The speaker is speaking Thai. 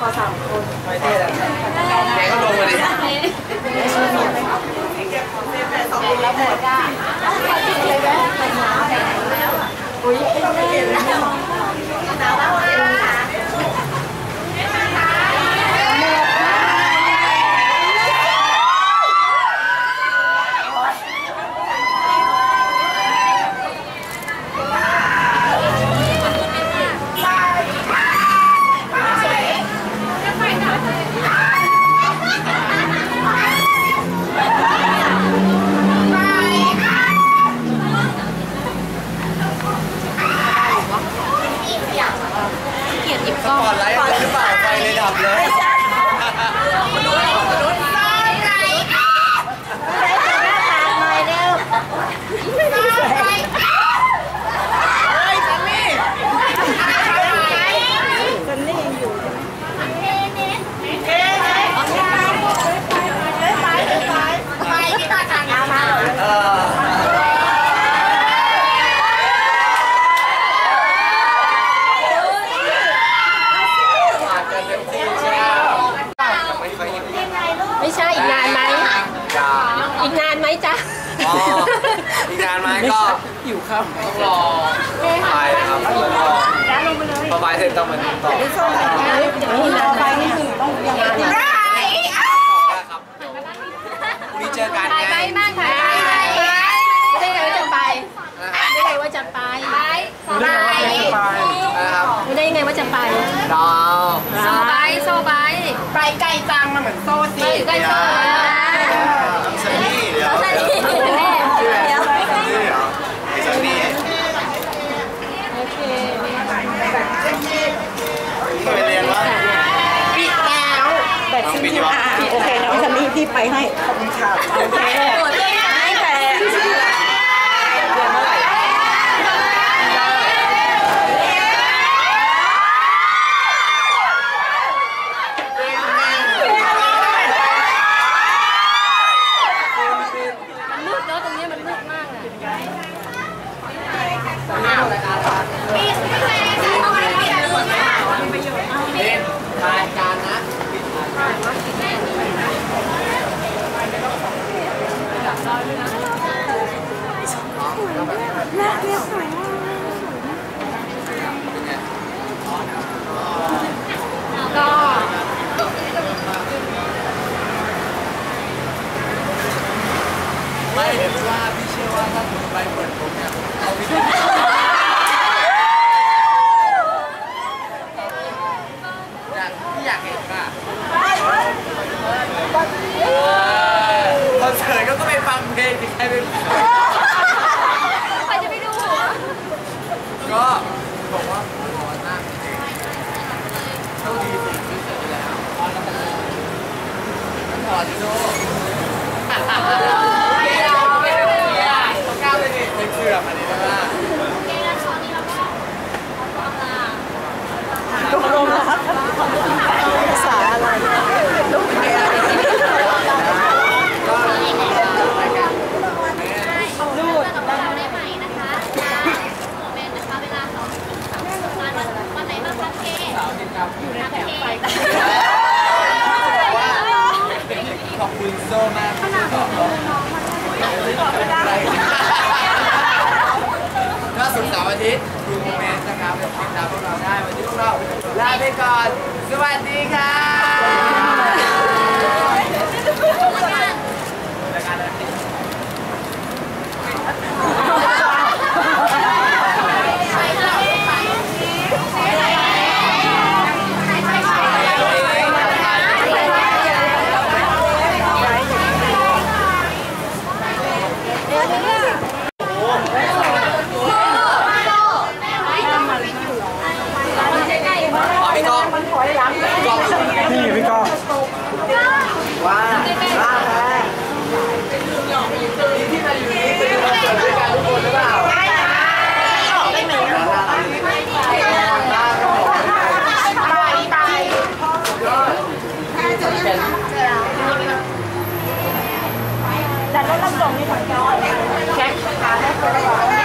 พอสามคนไม่ได้แล้วแกก็ลงมาดิแล้วหมดอะ ก็อดไลฟ์อะไหรือเปล่าไฟเลยดับเลย ไม่ใช่ ครับต้องรอไฟนะครับต้องรองไปต้อไฟเสร็จต้องมันต่อรอไฟนี่คือต้องยังไงครับพรุ่งนี้เจอกันนงไปบ้างค่ะไปได้ไงว่าจะไปไปด้ไงว่าจะไปไปไะครังได้ไงว่าจะไปดาวโซไปโซไปไปไกลจังมาเหมือนโซสิไกลโซ ที่ไปให้ขอบคุณค่ะ Gracias. Obrigada. แต่รถรับส่งนี่ของย้อนแข็งขาได้ตัว